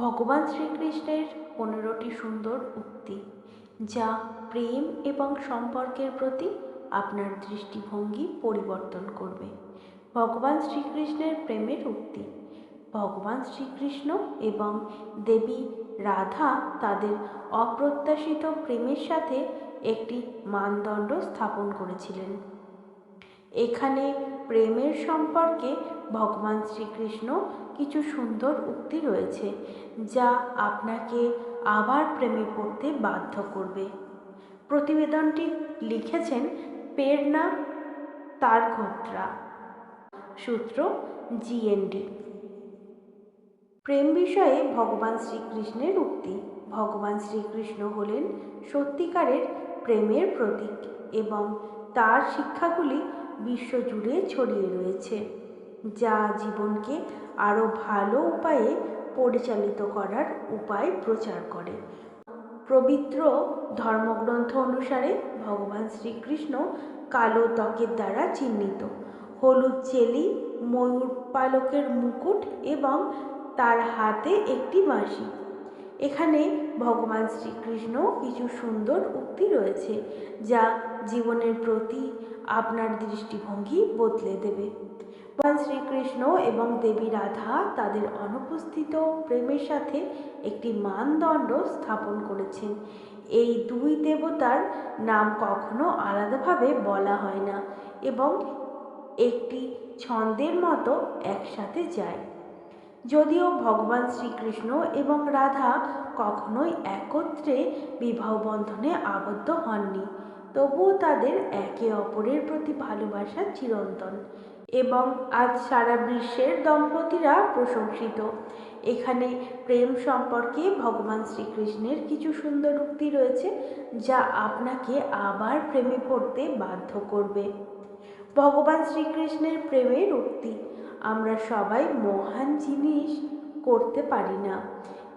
ভগবান শ্রীকৃষ্ণের পনেরোটি সুন্দর উক্তি, যা প্রেম এবং সম্পর্কের প্রতি আপনার দৃষ্টিভঙ্গি পরিবর্তন করবে। ভগবান শ্রীকৃষ্ণের প্রেমের উক্তি, ভগবান শ্রীকৃষ্ণ এবং দেবী রাধা তাদের অপ্রত্যাশিত প্রেমের সাথে একটি মানদণ্ড স্থাপন করেছিলেন। এখানে প্রেমের সম্পর্কে ভগবান শ্রীকৃষ্ণ কিছু সুন্দর উক্তি রয়েছে, যা আপনাকে আবার প্রেমে পড়তে বাধ্য করবে। প্রতিবেদনটি লিখেছেন পেরনা তারঘোত্রা। সূত্র জিএনডি। প্রেম বিষয়ে ভগবান শ্রীকৃষ্ণের উক্তি। ভগবান শ্রীকৃষ্ণ হলেন সত্যিকারের প্রেমের প্রতীক এবং তার শিক্ষাগুলি বিশ্বজুড়ে ছড়িয়ে রয়েছে, যা জীবনকে আরও ভালো উপায়ে পরিচালিত করার উপায় প্রচার করে। পবিত্র ধর্মগ্রন্থ অনুসারে ভগবান শ্রীকৃষ্ণ কালো ত্বকের দ্বারা চিহ্নিত, হলুদ চেলি ময়ূর পালকের মুকুট এবং তার হাতে একটি বাঁশি। এখানে ভগবান শ্রীকৃষ্ণ কিছু সুন্দর উক্তি রয়েছে, যা জীবনের প্রতি আপনার দৃষ্টিভঙ্গি বদলে দেবে। ভগবান শ্রীকৃষ্ণ এবং দেবী রাধা তাদের অনুপস্থিত প্রেমের সাথে একটি মানদণ্ড স্থাপন করেছেন। এই দুই দেবতার নাম কখনো আলাদাভাবে বলা হয় না এবং একটি ছন্দের মতো একসাথে যায়। যদিও ভগবান শ্রীকৃষ্ণ এবং রাধা কখনোই একত্রে বিবাহ বন্ধনে আবদ্ধ হননি, তবুও তাদের একে অপরের প্রতি ভালোবাসা চিরন্তন এবং আজ সারা বিশ্বের দম্পতিরা প্রশংসিত। এখানে প্রেম সম্পর্কে ভগবান শ্রীকৃষ্ণের কিছু সুন্দর উক্তি রয়েছে, যা আপনাকে আবার প্রেমে পড়তে বাধ্য করবে। ভগবান শ্রীকৃষ্ণের প্রেমের উক্তি আমরা সবাই মহান জিনিস করতে পারি না।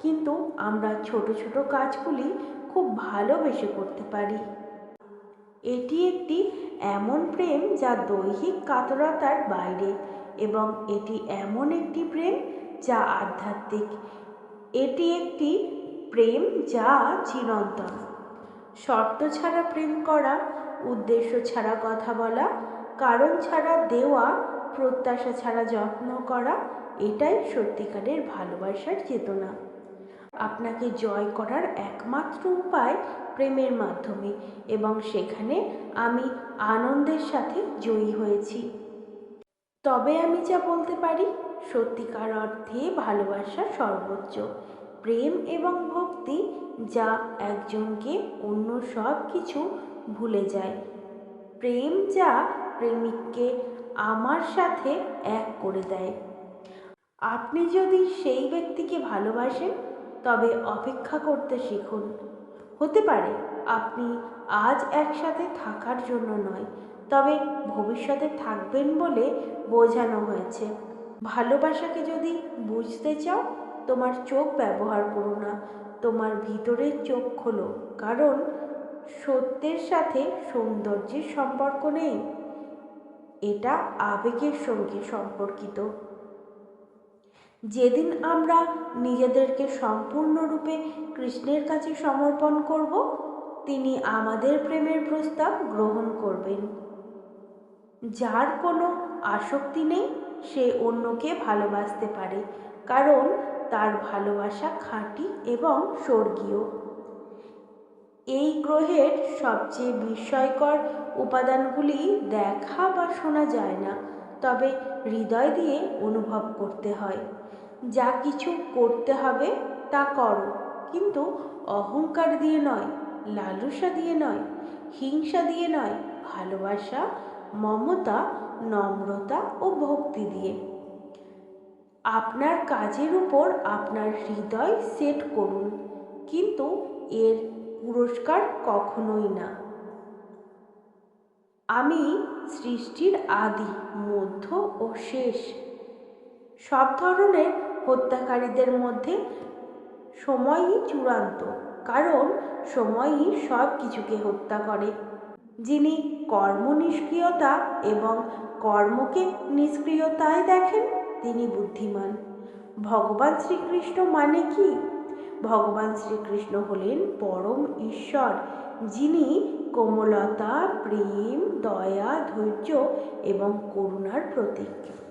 কিন্তু আমরা ছোট ছোট কাজগুলি খুব ভালোবেসে করতে পারি। এটি একটি এমন প্রেম যা দৈহিক কাতরতার বাইরে এবং এটি এমন একটি প্রেম যা আধ্যাত্মিক। এটি একটি প্রেম যা চিরন্তন। শর্ত ছাড়া প্রেম করা, উদ্দেশ্য ছাড়া কথা বলা, কারণ ছাড়া দেওয়া প্রত্যাশা ছাড়া যত্ন করা, এটাই সত্যিকারের ভালোবাসার চেতনা। আপনাকে জয় করার একমাত্র উপায় প্রেমের মাধ্যমে এবং সেখানে আমি আনন্দের সাথে জয়ী হয়েছি। তবে আমি যা বলতে পারি, সত্যিকার অর্থে ভালোবাসা সর্বোচ্চ। প্রেম এবং ভক্তি যা একজনকে অন্য সব কিছু ভুলে যায়। প্রেম যা প্রেমিককে আমার সাথে এক করে দেয়। আপনি যদি সেই ব্যক্তিকে ভালোবাসেন, তবে অপেক্ষা করতে শিখুন। হতে পারে আপনি আজ একসাথে থাকার জন্য নয়, তবে ভবিষ্যতে থাকবেন বলে বোঝানো হয়েছে। ভালোবাসাকে যদি বুঝতে চাও, তোমার চোখ ব্যবহার করো না, তোমার ভিতরের চোখ খোলো, কারণ সত্যের সাথে সৌন্দর্যের সম্পর্ক নেই। এটা আবেগের সঙ্গে সম্পর্কিত। যেদিন আমরা নিজেদেরকে সম্পূর্ণরূপে কৃষ্ণের কাছে সমর্পণ করব, তিনি আমাদের প্রেমের প্রস্তাব গ্রহণ করবেন। যার কোনো আসক্তি নেই, সে অন্যকে ভালোবাসতে পারে, কারণ তার ভালোবাসা খাঁটি এবং স্বর্গীয়। এই গ্রহের সবচেয়ে বিস্ময়কর উপাদানগুলি দেখা বা শোনা যায় না, তবে হৃদয় দিয়ে অনুভব করতে হয়। যা কিছু করতে হবে তা করো, কিন্তু অহংকার দিয়ে নয়, লালসা দিয়ে নয়, হিংসা দিয়ে নয়, ভালোবাসা, মমতা, নম্রতা ও ভক্তি দিয়ে। আপনার কাজের উপর আপনার হৃদয় সেট করুন, কিন্তু এর পুরস্কার কখনোই না। আমি সৃষ্টির আদি, মধ্য ও শেষ। সব ধরনের হত্যাকারীদের মধ্যে সময়ই চূড়ান্ত, কারণ সময়ই সব কিছুকে হত্যা করে। যিনি কর্ম নিষ্ক্রিয়তা এবং কর্মকে নিষ্ক্রিয়তায় দেখেন, তিনি বুদ্ধিমান। ভগবান শ্রীকৃষ্ণ মানে কি? ভগবান শ্রীকৃষ্ণ হলেন পরম ঈশ্বর যিনি কোমলতা প্রেম দয়া ধৈর্য এবং করুণার প্রতীক।